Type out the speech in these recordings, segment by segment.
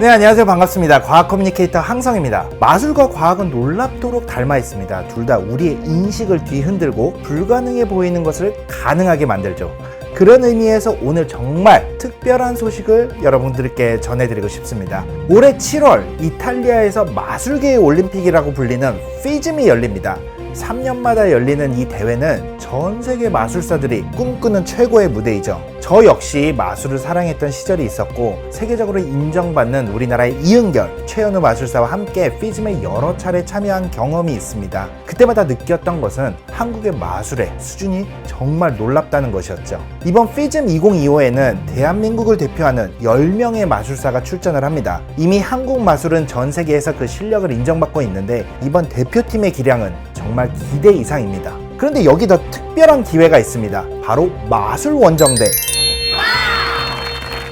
네, 안녕하세요. 반갑습니다. 과학 커뮤니케이터 항성입니다. 마술과 과학은 놀랍도록 닮아 있습니다. 둘 다 우리의 인식을 뒤흔들고 불가능해 보이는 것을 가능하게 만들죠. 그런 의미에서 오늘 정말 특별한 소식을 여러분들께 전해드리고 싶습니다. 올해 7월 이탈리아에서 마술계의 올림픽이라고 불리는 피즘이 열립니다. 3년마다 열리는 이 대회는 전 세계 마술사들이 꿈꾸는 최고의 무대이죠. 저 역시 마술을 사랑했던 시절이 있었고 세계적으로 인정받는 우리나라의 이은결, 최현우 마술사와 함께 피즘에 여러 차례 참여한 경험이 있습니다. 그때마다 느꼈던 것은 한국의 마술의 수준이 정말 놀랍다는 것이었죠. 이번 피즘 2025에는 대한민국을 대표하는 10명의 마술사가 출전을 합니다. 이미 한국 마술은 전 세계에서 그 실력을 인정받고 있는데 이번 대표팀의 기량은 정말 기대 이상입니다. 그런데 여기 더 특별한 기회가 있습니다. 바로 마술 원정대.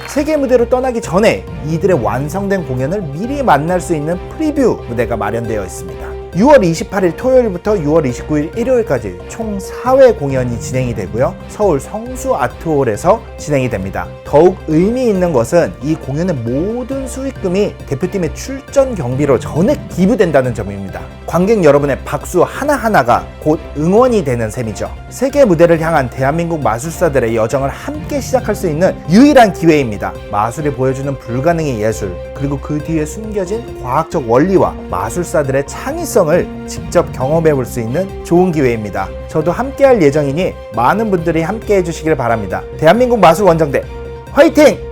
세계 무대로 떠나기 전에 이들의 완성된 공연을 미리 만날 수 있는 프리뷰 무대가 마련되어 있습니다. 6월 28일 토요일부터 6월 29일 일요일까지 총 4회 공연이 진행이 되고요. 서울 성수 아트홀에서 진행이 됩니다. 더욱 의미 있는 것은 이 공연의 모든 수익금이 대표팀의 출전 경비로 전액 기부된다는 점입니다. 관객 여러분의 박수 하나하나가 곧 응원이 되는 셈이죠. 세계 무대를 향한 대한민국 마술사들의 여정을 함께 시작할 수 있는 유일한 기회입니다. 마술이 보여주는 불가능의 예술, 그리고 그 뒤에 숨겨진 과학적 원리와 마술사들의 창의성을 직접 경험해 볼 수 있는 좋은 기회입니다. 저도 함께 할 예정이니 많은 분들이 함께 해주시길 바랍니다. 대한민국 마술 원정대 화이팅!